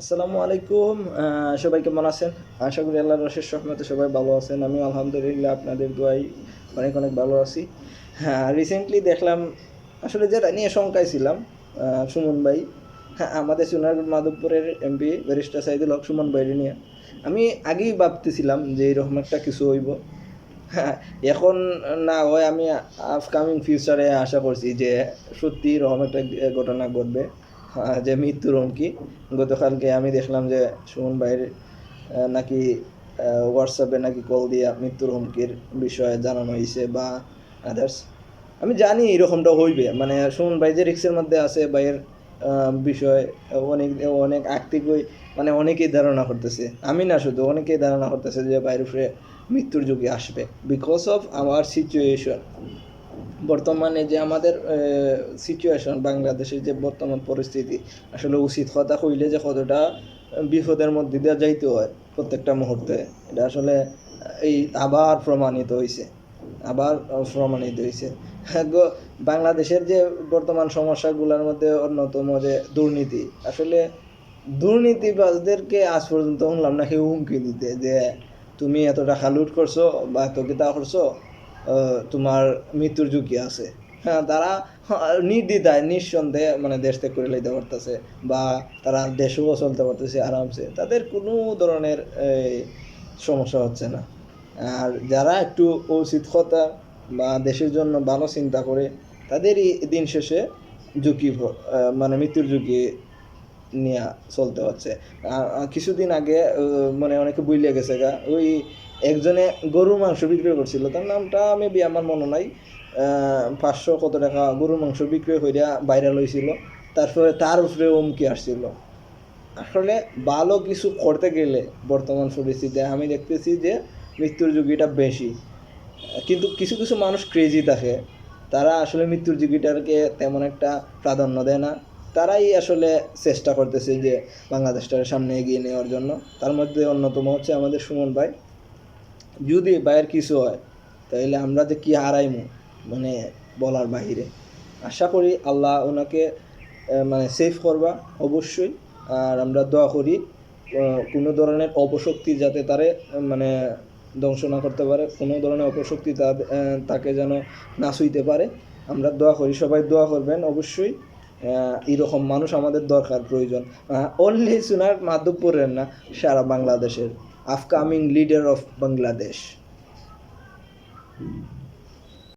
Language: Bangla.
আসসালামু আলাইকুম সবাই কেমন আছেন? আশা করি আল্লাহ রশের সহমতে সবাই ভালো আছেন। আমি আলহামদুলিল্লাহ আপনাদের দোয়াই অনেক অনেক ভালো আছি। হ্যাঁ রিসেন্টলি দেখলাম, আসলে যেটা নিয়ে শঙ্কায় ছিলাম সুমন ভাই হ্যাঁ আমাদের সোনার মাধবপুরের এমপি ব্যারিস্টার সাইদুল হক সুমন ভাইরে নিয়ে। আমি আগেই ভাবতেছিলাম যে এরকম একটা কিছু হইব। হ্যাঁ এখন না হয় আমি আপকামিং ফিউচারে আশা করছি যে সত্যি এরকম একটা ঘটনা ঘটবে। যে মৃত্যুর হুমকি। গতকালকে আমি দেখলাম যে সুমন ভাইয়ের নাকি হোয়াটসঅ্যাপে নাকি কল দিয়া মৃত্যুর হুমকির বিষয়ে জানানো হয়েছে বা আদার্স আমি জানি এরকমটা হইবে। মানে সুমন ভাই যে রিক্সের মধ্যে আছে ভাইয়ের বিষয় অনেক অনেক আর্থিকই মানে অনেকেই ধারণা করতেছে। আমি না শুধু, অনেকেই ধারণা করতেছে যে বাইরের উপরে মৃত্যুর যুগে আসবে। বিকজ অফ আমার সিচুয়েশন বর্তমানে যে আমাদের সিচুয়েশন বাংলাদেশের যে বর্তমান পরিস্থিতি, আসলে উচিত কথা কইলে যে কতটা বিপদের মধ্যে দিয়ে যাইতে হয় প্রত্যেকটা মুহূর্তে। এটা আসলে এই আবার প্রমাণিত হয়েছে আবার প্রমাণিত হয়েছে গো- বাংলাদেশের যে বর্তমান সমস্যাগুলোর মধ্যে অন্যতম যে দুর্নীতি, আসলে দুর্নীতিবাজদেরকে আজ পর্যন্ত শুনলাম না হুমকি দিতে যে, তুমি এত টাকা লুট করছ বা এত কিতা করছ তোমার মৃত্যুর ঝুঁকি আছে। হ্যাঁ তারা নির্দ্বিধায়, নিঃসন্দেহে মানে দেশ ত্যাগ করে লইতে পারতেছে বা তারা দেশেও চলতে পারতেছে আরামসে। তাদের কোনো ধরনের সমস্যা হচ্ছে না। আর যারা একটু উচিত কথা বা দেশের জন্য ভালো চিন্তা করে, তাদেরই দিন শেষে ঝুঁকি মানে মৃত্যুর ঝুঁকি নিয়ে চলতে হচ্ছে। কিছুদিন আগে মানে অনেকে বুঝলে গেছে গা, ওই একজনে গরুর মাংস বিক্রি করছিল। তার নামটা মেবি আমার মনে নাই। পাঁচশো কত টাকা গরুর মাংস বিক্রি হইয়া বাইরে হয়েছিল তারপরে তার উপরে হুমকি আসছিল। আসলে ভালো কিছু করতে গেলে বর্তমান পরিস্থিতিতে আমি দেখতেছি যে মৃত্যুর ঝুঁকিটা বেশি। কিন্তু কিছু কিছু মানুষ ক্রেজি থাকে। তারা আসলে মৃত্যুর ঝুঁকিটাকে তেমন একটা প্রাধান্য দেয় না। তারাই আসলে চেষ্টা করতেছে যে বাংলাদেশটার সামনে এগিয়ে নেওয়ার জন্য। তার মধ্যে অন্যতম হচ্ছে আমাদের সুমন ভাই। যদি ভাইয়ের কিছু হয় তাহলে আমরা যে কি হারাইমু মানে বলার বাহিরে। আশা করি আল্লাহ ওনাকে মানে সেফ করবা, অবশ্যই। আর আমরা দোয়া করি কোনো ধরনের অপশক্তি যাতে তারে মানে ধ্বংস না করতে পারে, কোনো ধরনের অপশক্তি তাকে যেন না ছুঁইতে পারে। আমরা দোয়া করি, সবাই দোয়া করবেন অবশ্যই। এরকম মানুষ আমাদের দরকার, প্রয়োজন। অনলি সুনার মাধবপুরের না, সারা বাংলাদেশের। Upcoming leader of Bangladesh